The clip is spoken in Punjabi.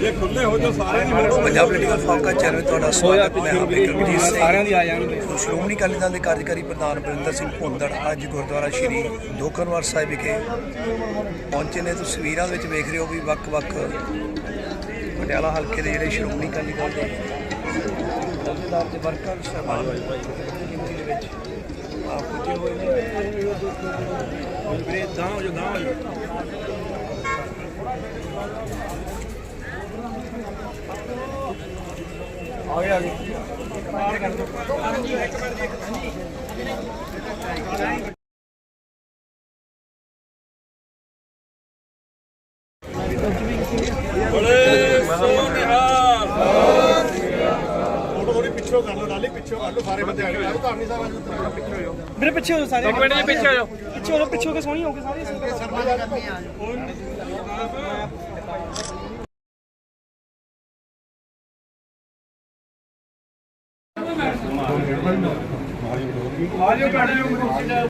ਜੇ ਖੁੱਲੇ ਹੋ ਜਾ ਸਾਰੇ ਦੀ photo Punjab political focus channel ਤੁਹਾਡਾ ਸਵਾਗਤ ਹੈ। ਮੈਂ ਬਿਕਰਮਜੀਤ ਸਿੰਘ ਸਾਰਿਆਂ ਦੀ ਆ ਜਾਣਗੇ। ਸੋ ਸ਼੍ਰੋਮਣੀ ਅਕਾਲੀ ਦਲ ਦੇ ਕਾਰਜਕਾਰੀ ਪ੍ਰਧਾਨ ਬਰਿੰਦਰ ਸਿੰਘ ਭੁੰਦੜ ਅੱਜ ਗੁਰਦੁਆਰਾ ਸ਼੍ਰੀ ਦੋਖਨਵਾਰ ਸਾਹਿਬ ਵਿਖੇ ਪਹੁੰਚੇ ਨੇ। ਤਸਵੀਰਾਂ ਵਿੱਚ ਵੇਖ ਰਹੇ ਹੋ ਵੀ ਵੱਖ-ਵੱਖ ਪਟਿਆਲਾ ਹਲਕੇ ਦੇ ਜਿਹੜੇ ਸ਼੍ਰੋਮਣੀ ਅਕਾਲੀ ਦਲ ਦੇ ਦਲਦਾਰ ਤੇ ਵਰਕਰ ਸਹਿਬਾਨ ਗਿਣਤੀ ਦੇ ਵਿੱਚ ਆਪ ਪੁੱਜੇ ਹੋਏ ਨੇ। ਵੀਰੇ ਗਾਂ ਹੋ ਜਾ ਗਾਂ ਹੋ ਜਾ ਬੜੇ ਸੋਨਿਹਾਰ ਫੋਟੋ ਥੋੜੀ ਪਿੱਛੋਂ ਕਰ ਲਓ ਡਾਲੀ ਪਿੱਛੋਂ ਕਰ ਲਓ ਸਾਰੇ ਬੰਦੇ ਆ ਗਏ ਧਾਰਨੀ ਸਾਹਿਬ ਅੱਜ ਥੋੜਾ ਪਿੱਛੇ ਹੋ ਜਾਓ ਮੇਰੇ ਪਿੱਛੇ ਹੋ ਜਾਓ ਸਾਰੇ ਇੱਕ ਮਿੰਟ ਜੀ ਪਿੱਛੇ ਹੋ ਜਾਓ ਪਿੱਛੇ ਹੋ ਜਾਓ ਪਿੱਛੇ ਹੋ ਕੇ ਸੋਹਣੀ ਹੋ ਕੇ ਸਾਰੇ ਸ਼ਰਮਾ ਜੀ ਕਰਨੀ ਆ ਆ ਜਾਓ ਕੱਢ ਲਿਓ